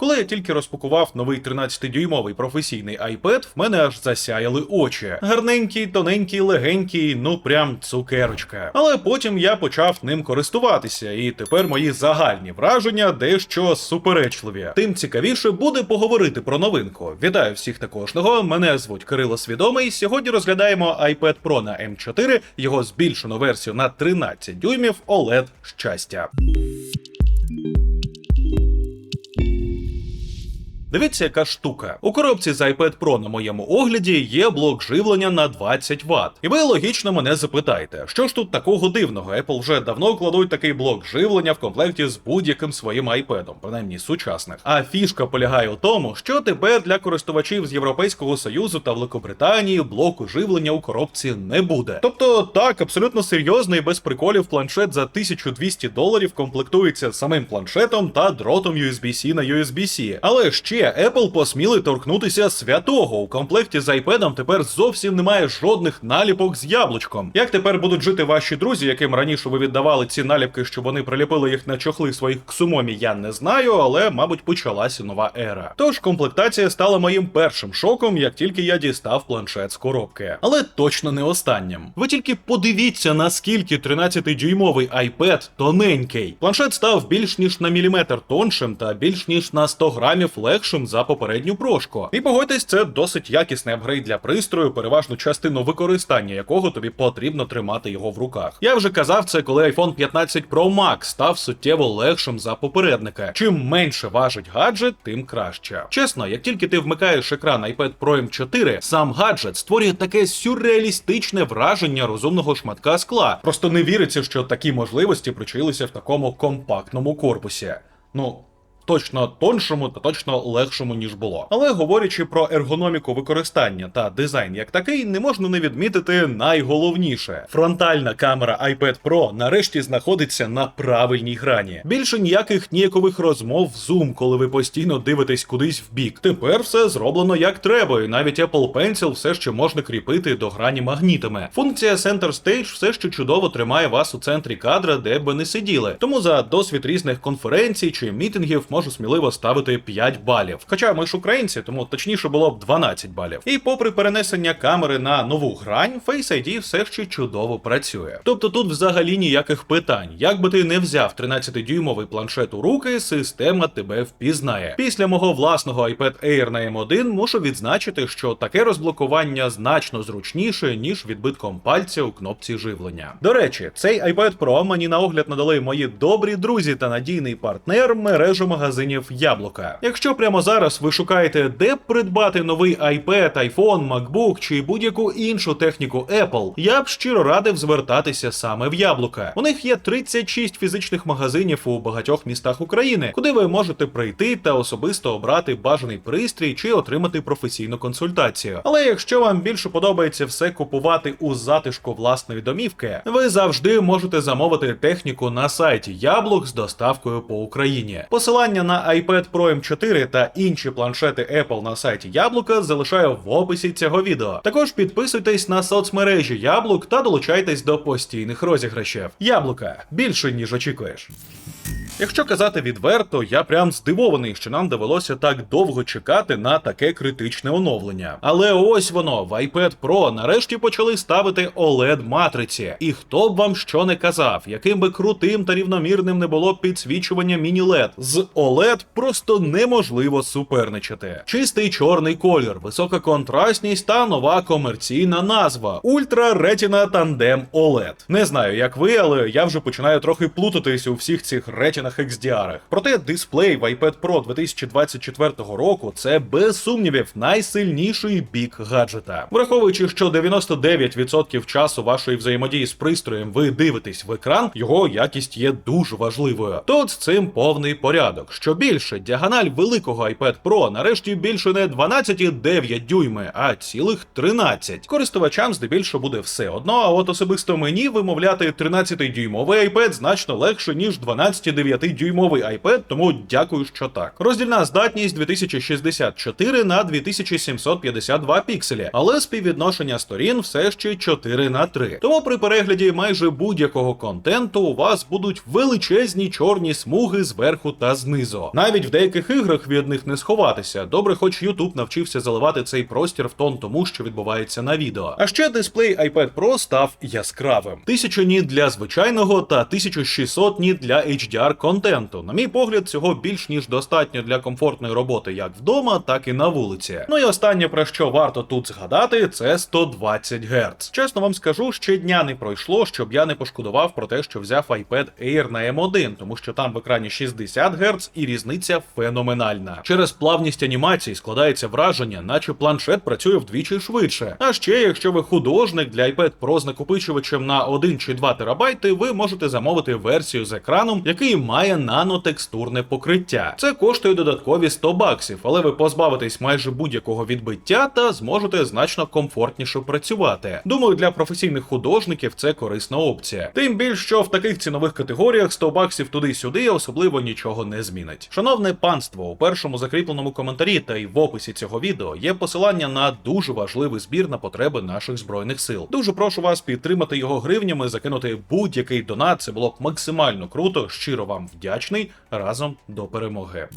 Коли я тільки розпакував новий 13-дюймовий професійний iPad, в мене аж засяяли очі. Гарненький, тоненький, легенький, ну прям цукерочка. Але потім я почав ним користуватися, і тепер мої загальні враження дещо суперечливі. Тим цікавіше буде поговорити про новинку. Вітаю всіх та кожного. Мене звуть Кирило Свідомий. Сьогодні розглядаємо iPad Pro на M4, його збільшену версію на 13 дюймів OLED щастя. Дивіться, яка штука. У коробці з iPad Pro на моєму огляді є блок живлення на 20 Вт. І ви логічно мене запитаєте, що ж тут такого дивного? Apple вже давно кладуть такий блок живлення в комплекті з будь-яким своїм iPad, принаймні сучасних. А фішка полягає у тому, що тепер для користувачів з Європейського Союзу та Великобританії блоку живлення у коробці не буде. Тобто, так, абсолютно серйозний без приколів планшет за 1200 доларів комплектується самим планшетом та дротом USB-C на USB-C. Але ще Apple посміли торкнутися святого. У комплекті з iPad тепер зовсім немає жодних наліпок з яблучком. Як тепер будуть жити ваші друзі, яким раніше ви віддавали ці наліпки, щоб вони приліпили їх на чохли своїх ксумомі, я не знаю, але мабуть почалася нова ера. Тож комплектація стала моїм першим шоком, як тільки я дістав планшет з коробки. Але точно не останнім. Ви тільки подивіться, наскільки 13-дюймовий iPad тоненький. Планшет став більш ніж на міліметр тоншим та більш ніж на 100 грамів легшим за попередню прошку. І погодьтесь, це досить якісний апгрейд для пристрою, переважну частину використання якого тобі потрібно тримати його в руках. Я вже казав це, коли iPhone 15 Pro Max став суттєво легшим за попередника. Чим менше важить гаджет, тим краще. Чесно, як тільки ти вмикаєш екран iPad Pro M4, сам гаджет створює таке сюрреалістичне враження розумного шматка скла. Просто не віриться, що такі можливості причилися в такому компактному корпусі. Ну. Точно тоншому та точно легшому ніж було. Але говорячи про ергономіку використання та дизайн як такий, не можна не відмітити найголовніше: фронтальна камера iPad Pro нарешті знаходиться на правильній грані. Більше ніяких ніякових розмов в Zoom, коли ви постійно дивитесь кудись в бік. Тепер все зроблено як треба, і навіть Apple Pencil все ще можна кріпити до грані магнітами. Функція Center Stage все ще чудово тримає вас у центрі кадра, де б ви не сиділи. Тому за досвід різних конференцій чи мітингів можу сміливо ставити 5 балів. Хоча ми ж українці, тому точніше було б 12 балів. І попри перенесення камери на нову грань, Face ID все ще чудово працює. Тобто тут взагалі ніяких питань. Як би ти не взяв 13-дюймовий планшет у руки, система тебе впізнає. Після мого власного iPad Air на M1 мушу відзначити, що таке розблокування значно зручніше, ніж відбитком пальця у кнопці живлення. До речі, цей iPad Pro мені на огляд надали мої добрі друзі та надійний партнер мережу магазинів Яблука. Якщо прямо зараз ви шукаєте, де придбати новий iPad, iPhone, MacBook чи будь-яку іншу техніку Apple, я б щиро радив звертатися саме в Яблука. У них є 36 фізичних магазинів у багатьох містах України, куди ви можете прийти та особисто обрати бажаний пристрій чи отримати професійну консультацію. Але якщо вам більше подобається все купувати у затишку власної домівки, ви завжди можете замовити техніку на сайті Яблук з доставкою по Україні. Посилання на iPad Pro M4 та інші планшети Apple на сайті Яблука залишаю в описі цього відео. Також підписуйтесь на соцмережі Яблук та долучайтесь до постійних розіграшів. Яблука більше ніж очікуєш. Якщо казати відверто, я прям здивований, що нам довелося так довго чекати на таке критичне оновлення. Але ось воно в iPad Pro нарешті почали ставити oled матриці. І хто б вам що не казав, яким би крутим та рівномірним не було підсвічування міні-LED, з OLED просто неможливо суперничати. Чистий чорний колір, висока контрастність та нова комерційна назва Ultra Retina Tandem OLED. Не знаю, як ви, але я вже починаю трохи плутатись у всіх цих ретінах XDR. Проте дисплей в iPad Pro 2024 року це без сумнівів найсильніший бік гаджета. Враховуючи, що 99% часу вашої взаємодії з пристроєм ви дивитесь в екран, його якість є дуже важливою. Тут з цим повний порядок. Що більше, діагональ великого iPad Pro нарешті більше не 12,9 дюйми, а цілих 13. Користувачам здебільшого буде все одно, а от особисто мені вимовляти 13-дюймовий iPad значно легше, ніж 12,9 25-дюймовий iPad, тому дякую, що так. Роздільна здатність 2064 на 2752 пікселі, але співвідношення сторін все ще 4 на 3. Тому при перегляді майже будь-якого контенту у вас будуть величезні чорні смуги зверху та знизу. Навіть в деяких іграх від них не сховатися. Добре, хоч YouTube навчився заливати цей простір в тон тому, що відбувається на відео. А ще дисплей iPad Pro став яскравим. 1000 ніт для звичайного та 1600 ніт для HDR контенту. На мій погляд, цього більш ніж достатньо для комфортної роботи як вдома, так і на вулиці. Ну і останнє про що варто тут згадати, це 120 Гц. Чесно вам скажу, ще дня не пройшло, щоб я не пошкодував про те, що взяв iPad Air на M1, тому що там в екрані 60 Гц і різниця феноменальна. Через плавність анімації складається враження, наче планшет працює вдвічі швидше. А ще, якщо ви художник для iPad Pro з накопичувачем на 1 чи 2 терабайти, ви можете замовити версію з екраном, який має нанотекстурне покриття. Це коштує додаткові 100 баксів, але ви позбавитесь майже будь-якого відбиття та зможете значно комфортніше працювати. Думаю, для професійних художників це корисна опція. Тим більш, що в таких цінових категоріях 100 баксів туди-сюди особливо нічого не змінить. Шановне панство, у першому закріпленому коментарі та й в описі цього відео є посилання на дуже важливий збір на потреби наших збройних сил. Дуже прошу вас підтримати його гривнями, закинути будь-який донат. Це було б максимально круто. Щиро вам вдячний разом до перемоги.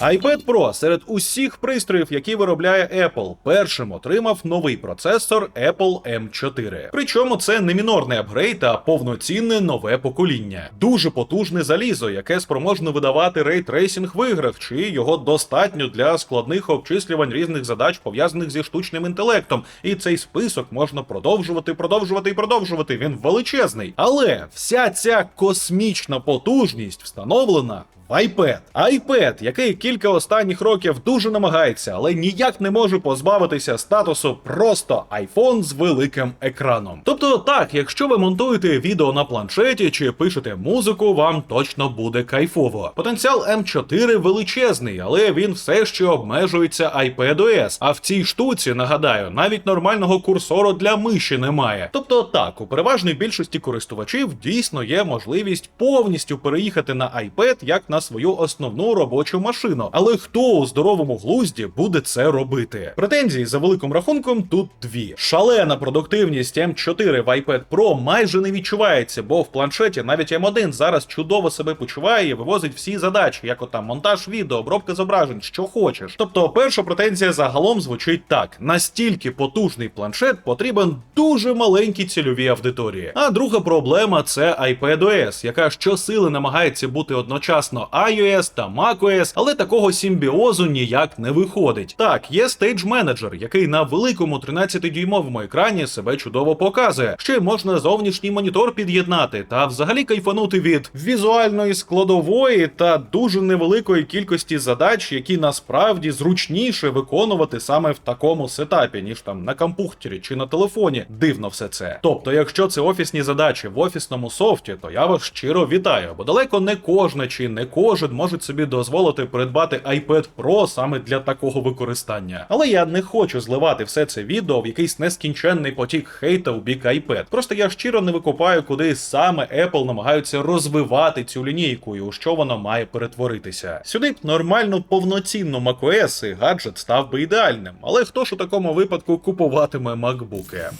iPad Pro серед усіх пристроїв, які виробляє Apple, першим отримав новий процесор Apple M4. Причому це не мінорний апгрейд, а повноцінне нове покоління. Дуже потужне залізо, яке спроможне видавати рейтрейсінг в іграх, чи його достатньо для складних обчислювань різних задач, пов'язаних зі штучним інтелектом. І цей список можна продовжувати, продовжувати і продовжувати. Він величезний. Але вся ця космічна потужність встановлена. в iPad. iPad, який кілька останніх років дуже намагається, але ніяк не може позбавитися статусу просто iPhone з великим екраном. Тобто, так, якщо ви монтуєте відео на планшеті чи пишете музику, вам точно буде кайфово. Потенціал M4 величезний, але він все ще обмежується iPadOS. А в цій штуці, нагадаю, навіть нормального курсору для миші немає. Тобто, так, у переважній більшості користувачів дійсно є можливість повністю переїхати на iPad як на свою основну робочу машину. Але хто у здоровому глузді буде це робити? Претензії за великим рахунком тут дві: шалена продуктивність M4 в iPad Pro майже не відчувається, бо в планшеті навіть M1 зараз чудово себе почуває і вивозить всі задачі, як от там монтаж відео, обробка зображень, що хочеш. Тобто, перша претензія загалом звучить так: настільки потужний планшет потрібен дуже маленькій цільовій аудиторії. А друга проблема це iPadOS, яка щосили намагається бути одночасно iOS та macOS, але такого симбіозу ніяк не виходить. Так, є Stage Manager, який на великому 13-дюймовому екрані себе чудово показує. Ще можна зовнішній монітор під'єднати та взагалі кайфанути від візуальної складової та дуже невеликої кількості задач, які насправді зручніше виконувати саме в такому сетапі, ніж там на компухтері чи на телефоні. Дивно все це. Тобто, якщо це офісні задачі в офісному софті, то я вас щиро вітаю, бо далеко не кожна чи не кожен може собі дозволити придбати iPad Pro саме для такого використання. Але я не хочу зливати все це відео в якийсь нескінченний потік хейта у бік iPad. Просто я щиро не викупаю, куди саме Apple намагаються розвивати цю лінійку і у що воно має перетворитися. Сюди б нормально повноцінну macOS і гаджет став би ідеальним. Але хто ж у такому випадку купуватиме MacBook?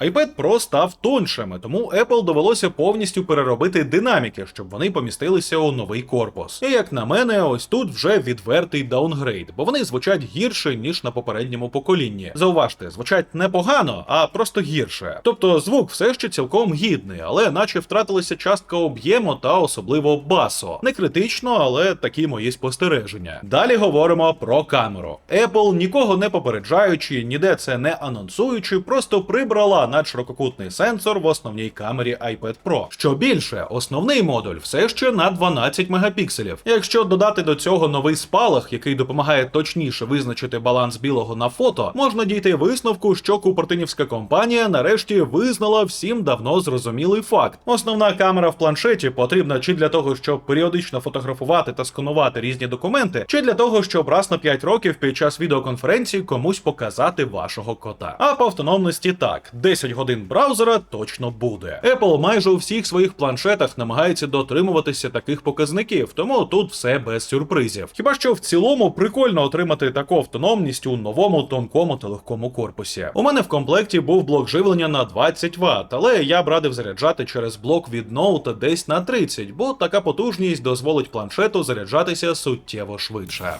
iPad Pro став тоншими, тому Apple довелося повністю переробити динаміки, щоб вони помістилися у новий корпус. І як на мене, ось тут вже відвертий даунгрейд, бо вони звучать гірше ніж на попередньому поколінні. Зауважте, звучать не погано, а просто гірше. Тобто звук все ще цілком гідний, але наче втратилася частка об'єму та особливо басу. Не критично, але такі мої спостереження. Далі говоримо про камеру. Apple, нікого не попереджаючи, ніде це не анонсуючи, просто прибрала надширококутний сенсор в основній камері iPad Pro. Що більше, основний модуль все ще на 12 мегапікселів. Якщо додати до цього новий спалах, який допомагає точніше визначити баланс білого на фото, можна дійти висновку, що купертинівська компанія нарешті визнала всім давно зрозумілий факт. Основна камера в планшеті потрібна чи для того, щоб періодично фотографувати та сканувати різні документи, чи для того, щоб раз на 5 років під час відеоконференції комусь показати вашого кота. А по автономності так: 10 10 годин браузера точно буде. Apple майже у всіх своїх планшетах намагається дотримуватися таких показників, тому тут все без сюрпризів. Хіба що в цілому прикольно отримати таку автономність у новому тонкому та легкому корпусі. У мене в комплекті був блок живлення на 20 Вт, але я б радив заряджати через блок від ноута десь на 30, бо така потужність дозволить планшету заряджатися суттєво швидше.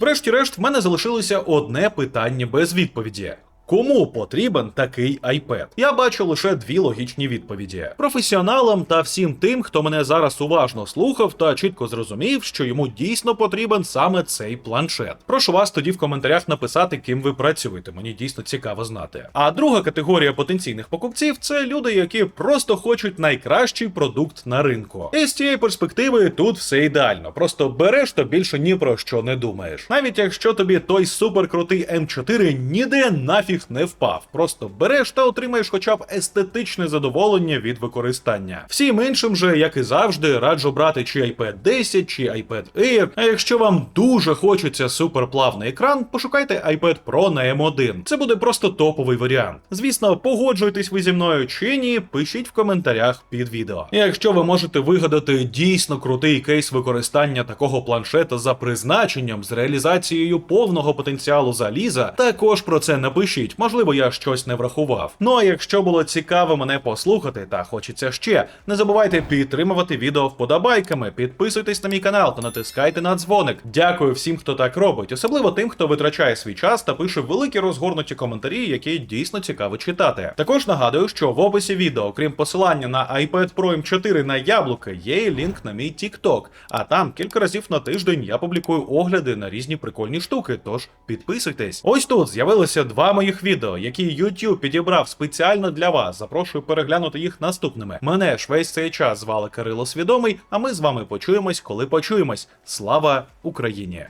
Врешті-решт, в мене залишилося одне питання без відповіді. Кому потрібен такий iPad? Я бачу лише дві логічні відповіді: професіоналам та всім тим, хто мене зараз уважно слухав та чітко зрозумів, що йому дійсно потрібен саме цей планшет. Прошу вас тоді в коментарях написати, ким ви працюєте. Мені дійсно цікаво знати. А друга категорія потенційних покупців це люди, які просто хочуть найкращий продукт на ринку. І з цієї перспективи тут все ідеально. Просто береш та більше ні про що не думаєш. Навіть якщо тобі той суперкрутий М4 ніде нафіг не впав, просто береш та отримаєш хоча б естетичне задоволення від використання. Всім іншим же, як і завжди, раджу брати чи iPad 10, чи iPad Air. А якщо вам дуже хочеться суперплавний екран, пошукайте iPad Pro на M1. Це буде просто топовий варіант. Звісно, погоджуйтесь ви зі мною чи ні, пишіть в коментарях під відео. Якщо ви можете вигадати дійсно крутий кейс використання такого планшета за призначенням з реалізацією повного потенціалу заліза, також про це напишіть. Можливо, я щось не врахував. Ну а якщо було цікаво мене послухати та хочеться ще, не забувайте підтримувати відео вподобайками, підписуйтесь на мій канал та натискайте на дзвоник. Дякую всім, хто так робить, особливо тим, хто витрачає свій час та пише великі розгорнуті коментарі, які дійсно цікаво читати. Також нагадую, що в описі відео, крім посилання на iPad Pro M4 на яблука, є і лінк на мій TikTok, а там кілька разів на тиждень я публікую огляди на різні прикольні штуки. Тож підписуйтесь. Ось тут з'явилося два моїх відео, які YouTube підібрав спеціально для вас. Запрошую переглянути їх наступними. Мене ж весь цей час звали Кирило Свідомий, а ми з вами почуємось, коли почуємось. Слава Україні!